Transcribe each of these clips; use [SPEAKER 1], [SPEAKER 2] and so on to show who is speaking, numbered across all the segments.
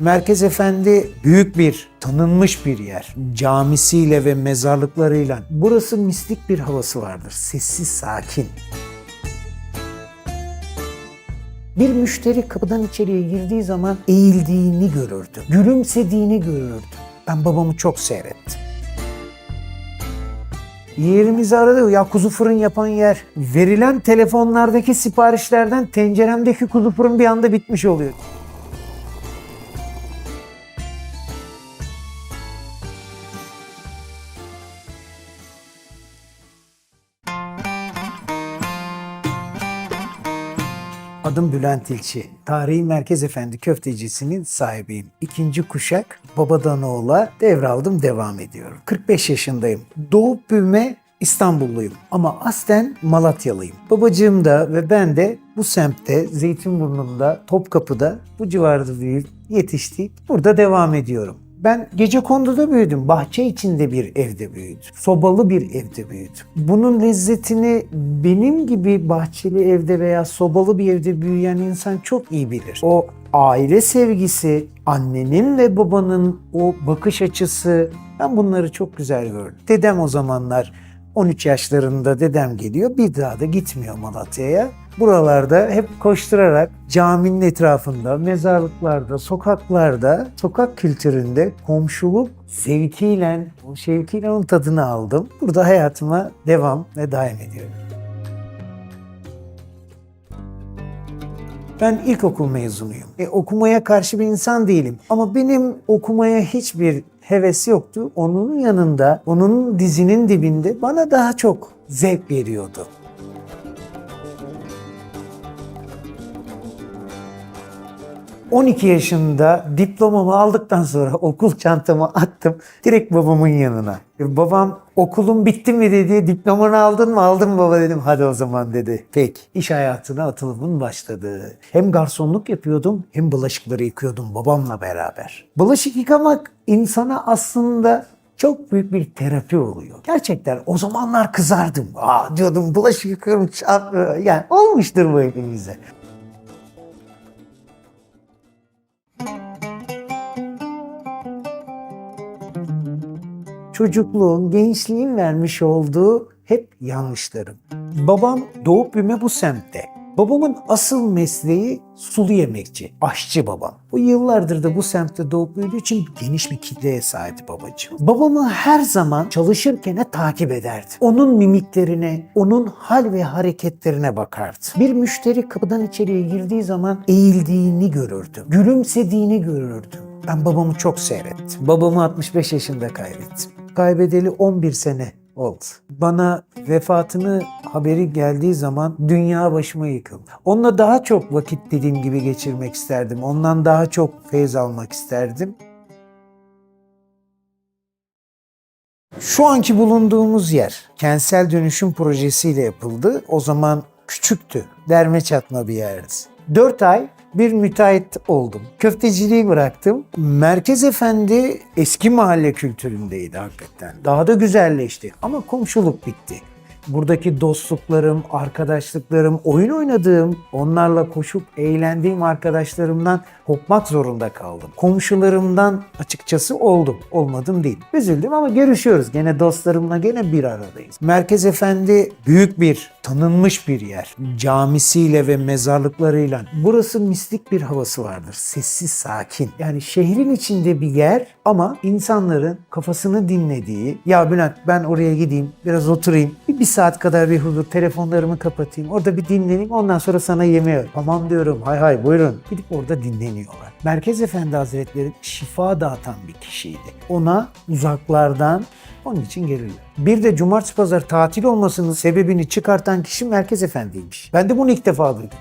[SPEAKER 1] Merkez Efendi büyük bir, tanınmış bir yer. Camisiyle ve mezarlıklarıyla. Burası mistik bir havası vardır. Sessiz, sakin. Bir müşteri kapıdan içeriye girdiği zaman eğildiğini görürdüm. Gülümsediğini görürdüm. Ben babamı çok seyrettim. Yerimizi aradı. Ya kuzu fırın yapan yer. Verilen telefonlardaki siparişlerden tenceremdeki kuzu fırın bir anda bitmiş oluyor. Adım Bülent İlçi. Tarihi Merkez Efendi köftecisinin sahibiyim. İkinci kuşak babadan oğula devraldım devam ediyorum. 45 yaşındayım. Doğup büyüme İstanbulluyum ama aslen Malatyalıyım. Babacığım da ve ben de bu semtte, Zeytinburnu'nda, Topkapı'da bu civarda büyüyüp yetiştik. Burada devam ediyorum. Ben gece konduda büyüdüm. Bahçe içinde bir evde büyüdüm. Sobalı bir evde büyüdüm. Bunun lezzetini benim gibi bahçeli evde veya sobalı bir evde büyüyen insan çok iyi bilir. O aile sevgisi, annenin ve babanın o bakış açısı ben bunları çok güzel gördüm. Dedem o zamanlar 13 yaşlarında dedem geliyor. Bir daha da gitmiyor Malatya'ya. Buralarda hep koşturarak caminin etrafında, mezarlıklarda, sokaklarda, sokak kültüründe komşuluk zevkiyle, o şevkiyle onun tadını aldım. Burada hayatıma devam ve daim ediyorum. Ben ilkokul mezunuyum. E, okumaya karşı bir insan değilim. Ama benim okumaya hiçbir heves yoktu. Onun yanında, onun dizinin dibinde bana daha çok zevk veriyordu. ...12 yaşında diplomamı aldıktan sonra okul çantamı attım. Direkt babamın yanına. E, Babam okulun bitti mi dedi. Diplomanı aldın mı? Aldım baba dedim. Hadi o zaman dedi. Peki. İş hayatına atılımın başladı. Hem garsonluk yapıyordum hem bulaşıkları yıkıyordum babamla beraber. Bulaşık yıkamak insana aslında çok büyük bir terapi oluyor. Gerçekten o zamanlar kızardım. Aa diyordum bulaşık yıkıyorum. Yani olmuştur bu hepimize. Çocukluğun, gençliğin vermiş olduğu hep yanlışlarım. Babam doğup büyüme bu semtte. Babamın asıl mesleği sulu yemekçi, aşçı babam. Bu yıllardır da bu semtte doğup büyüdüğü için geniş bir kitleye sahip babacığım. Babamı her zaman çalışırken takip ederdi. Onun mimiklerine, onun hal ve hareketlerine bakardı. Bir müşteri kapıdan içeriye girdiği zaman eğildiğini görürdüm. Gülümsediğini görürdüm. Ben babamı çok seyrettim. Babamı 65 yaşında kaybettim. Kaybedeli 11 sene oldu. Bana vefatını haberi geldiği zaman dünya başıma yıkıldı. Onunla daha çok vakit dediğim gibi geçirmek isterdim. Ondan daha çok feyz almak isterdim. Şu anki bulunduğumuz yer kentsel dönüşüm projesiyle yapıldı. O zaman küçüktü. Derme çatma bir yerdi. 4 ay bir müteahhit oldum. Köfteciliği bıraktım. Merkez Efendi eski mahalle kültüründeydi hakikaten. Daha da güzelleşti ama komşuluk bitti. Buradaki dostluklarım, arkadaşlıklarım, oyun oynadığım, onlarla koşup eğlendiğim arkadaşlarımdan kopmak zorunda kaldım. Komşularımdan açıkçası oldum. Olmadım değil. Üzüldüm ama görüşüyoruz. Gene dostlarımla gene bir aradayız. Merkez Efendi büyük bir, tanınmış bir yer. Camisiyle ve mezarlıklarıyla. Burası mistik bir havası vardır. Sessiz, sakin. Yani şehrin içinde bir yer ama insanların kafasını dinlediği, ya Bülent ben oraya gideyim, biraz oturayım, bir, bir saat kadar bir huzur, telefonlarımı kapatayım, orada bir dinleneyim, ondan sonra sana yemeğe. Tamam diyorum, hay hay buyurun. Gidip orada dinleniyorlar. Merkez Efendi Hazretleri şifa dağıtan bir kişiydi. Ona uzaklardan onun için gelirler. Bir de cumartesi pazar tatil olmasının sebebini çıkartan kişi Merkez Efendi'ymiş. Ben de bunu ilk defa duydum.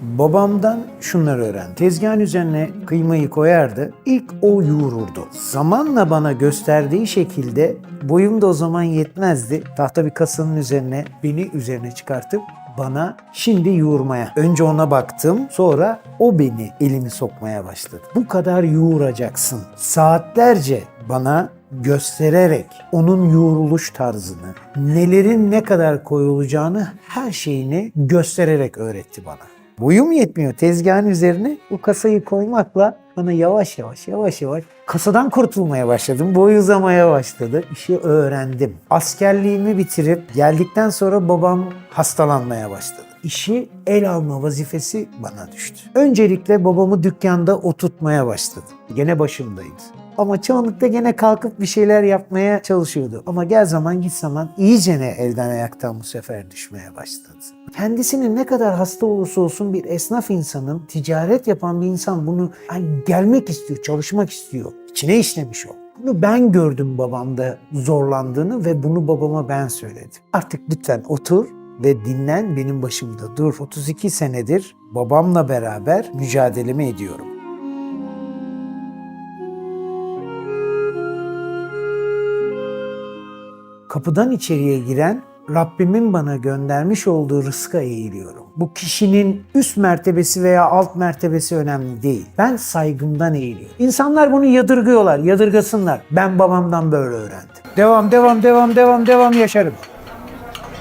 [SPEAKER 1] Babamdan şunları öğrendim. Tezgahın üzerine kıymayı koyardı. İlk o yoğururdu. Zamanla bana gösterdiği şekilde boyum da o zaman yetmezdi. Tahta bir kasanın üzerine beni üzerine çıkartıp bana şimdi yoğurmaya. Önce ona baktım sonra o beni elimi sokmaya başladı. Bu kadar yoğuracaksın. Saatlerce bana göstererek onun yoğruluş tarzını, nelerin ne kadar koyulacağını her şeyini göstererek öğretti bana. Boyum yetmiyor tezgahın üzerine bu kasayı koymakla bana yavaş yavaş yavaş yavaş kasadan kurtulmaya başladım. Boy uzamaya başladı. İşi öğrendim. Askerliğimi bitirip geldikten sonra babam hastalanmaya başladı. İşi el alma vazifesi bana düştü. Öncelikle babamı dükkanda oturtmaya başladım. Gene başımdaydı. Ama çoğunlukla gene kalkıp bir şeyler yapmaya çalışıyordu. Ama gel zaman git zaman iyicene elden ayaktan bu sefer düşmeye başladı. Kendisinin ne kadar hasta olursa olsun bir esnaf insanın, ticaret yapan bir insan bunu hani gelmek istiyor, çalışmak istiyor. İçine işlemiş o. Bunu ben gördüm babamda zorlandığını ve bunu babama ben söyledim. Artık lütfen otur ve dinlen benim başımda dur. 32 senedir babamla beraber mücadelemi ediyorum. Kapıdan içeriye giren Rabbimin bana göndermiş olduğu rızka eğiliyorum. Bu kişinin üst mertebesi veya alt mertebesi önemli değil. Ben saygımdan eğiliyorum. İnsanlar bunu yadırgıyorlar, yadırgasınlar. Ben babamdan böyle öğrendim. Devam, devam, devam, devam, devam yaşarım.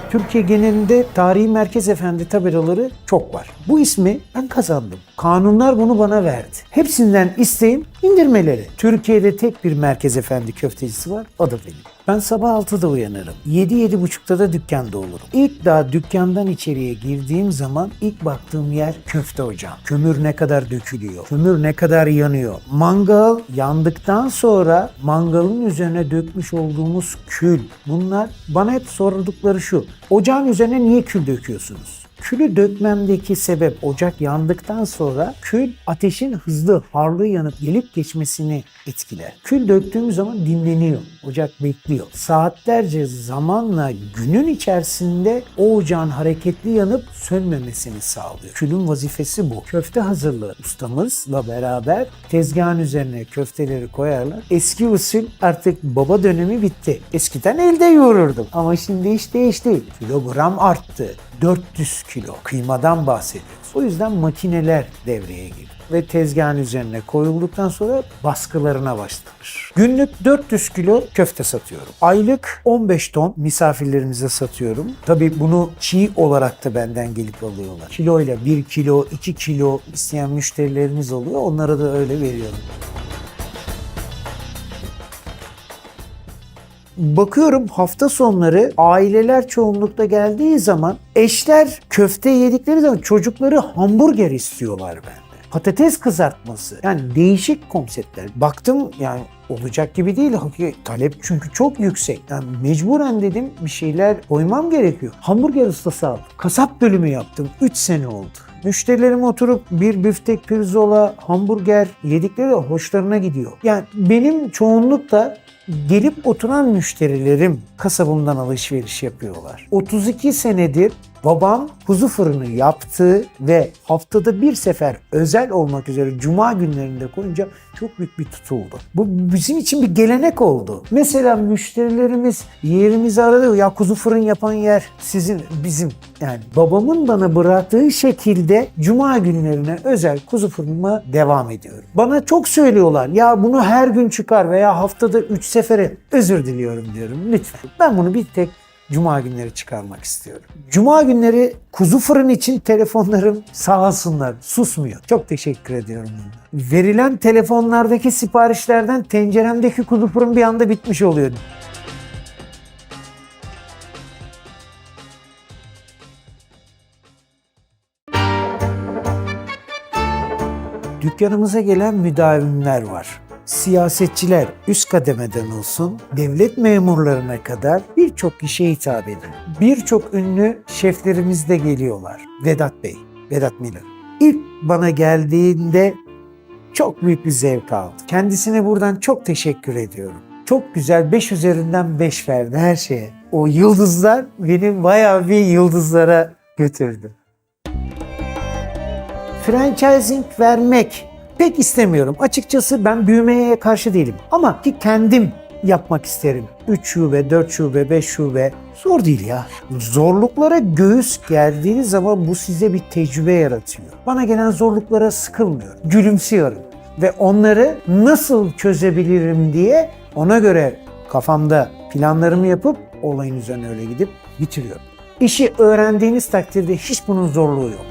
[SPEAKER 1] Türkiye genelinde tarihi merkez efendi tabelaları çok var. Bu ismi ben kazandım. Kanunlar bunu bana verdi. Hepsinden isteğim indirmeleri. Türkiye'de tek bir merkez efendi köftecisi var. O da benim. Ben sabah 6'da uyanırım. 7-7.30'da da dükkanda olurum. İlk daha dükkandan içeriye girdiğim zaman ilk baktığım yer köfte ocağı. Kömür ne kadar dökülüyor, kömür ne kadar yanıyor. Mangal yandıktan sonra mangalın üzerine dökmüş olduğumuz kül. Bunlar bana hep sordukları şu. Ocağın üzerine niye kül döküyorsunuz? Külü dökmemdeki sebep ocak yandıktan sonra kül ateşin hızlı, harlı yanıp gelip geçmesini etkiler. Kül döktüğümüz zaman dinleniyor. Ocak bekliyor. Saatlerce zamanla günün içerisinde o ocağın hareketli yanıp sönmemesini sağlıyor. Külün vazifesi bu. Köfte hazırlığı ustamızla beraber tezgahın üzerine köfteleri koyarlar. Eski usul artık baba dönemi bitti. Eskiden elde yoğururdum ama şimdi iş değişti. Kilogram arttı. 400 kilo kıymadan bahsediyoruz. O yüzden makineler devreye girdi ve tezgahın üzerine koyulduktan sonra baskılarına başlanır. Günlük 400 kilo köfte satıyorum. Aylık 15 ton misafirlerimize satıyorum. Tabii bunu çiğ olarak da benden gelip alıyorlar. Kiloyla 1 kilo, 2 kilo isteyen müşterilerimiz oluyor. Onlara da öyle veriyorum. Bakıyorum hafta sonları aileler çoğunlukta geldiği zaman eşler köfte yedikleri zaman çocukları hamburger istiyorlar benden. Patates kızartması. Yani değişik konseptler. Baktım yani olacak gibi değil. Talep çünkü çok yüksek. Yani mecburen dedim bir şeyler koymam gerekiyor. Hamburger ustası aldım. Kasap bölümü yaptım. 3 sene oldu. Müşterilerim oturup bir büftek pirzola, hamburger yedikleri de hoşlarına gidiyor. Yani benim çoğunlukla gelip oturan müşterilerim kasabımdan alışveriş yapıyorlar. 32 senedir babam kuzu fırını yaptı ve haftada bir sefer özel olmak üzere cuma günlerinde koyunca çok büyük bir tutuldu. Bu bizim için bir gelenek oldu. Mesela müşterilerimiz yerimizi aradı. Ya kuzu fırın yapan yer sizin bizim yani babamın bana bıraktığı şekilde cuma günlerine özel kuzu fırınıma devam ediyorum. Bana çok söylüyorlar ya bunu her gün çıkar veya haftada 3 sefere özür diliyorum diyorum lütfen. Ben bunu bir tek Cuma günleri çıkarmak istiyorum. Cuma günleri kuzu fırın için telefonlarım sağ olsunlar susmuyor. Çok teşekkür ediyorum. onlara. Verilen telefonlardaki siparişlerden tenceremdeki kuzu fırın bir anda bitmiş oluyor. Dükkanımıza gelen müdavimler var. Siyasetçiler üst kademeden olsun, devlet memurlarına kadar birçok kişiye hitap edin. Birçok ünlü şeflerimiz de geliyorlar. Vedat Bey, Vedat Milor. İlk bana geldiğinde çok büyük bir zevk aldım. Kendisine buradan çok teşekkür ediyorum. Çok güzel 5 üzerinden 5 verdi her şeye. O yıldızlar beni bayağı bir yıldızlara götürdü franchising vermek pek istemiyorum. Açıkçası ben büyümeye karşı değilim. Ama ki kendim yapmak isterim. 3 şube, 4 şube, 5 şube zor değil ya. Zorluklara göğüs gerdiğiniz zaman bu size bir tecrübe yaratıyor. Bana gelen zorluklara sıkılmıyorum. Gülümsüyorum. Ve onları nasıl çözebilirim diye ona göre kafamda planlarımı yapıp olayın üzerine öyle gidip bitiriyorum. İşi öğrendiğiniz takdirde hiç bunun zorluğu yok.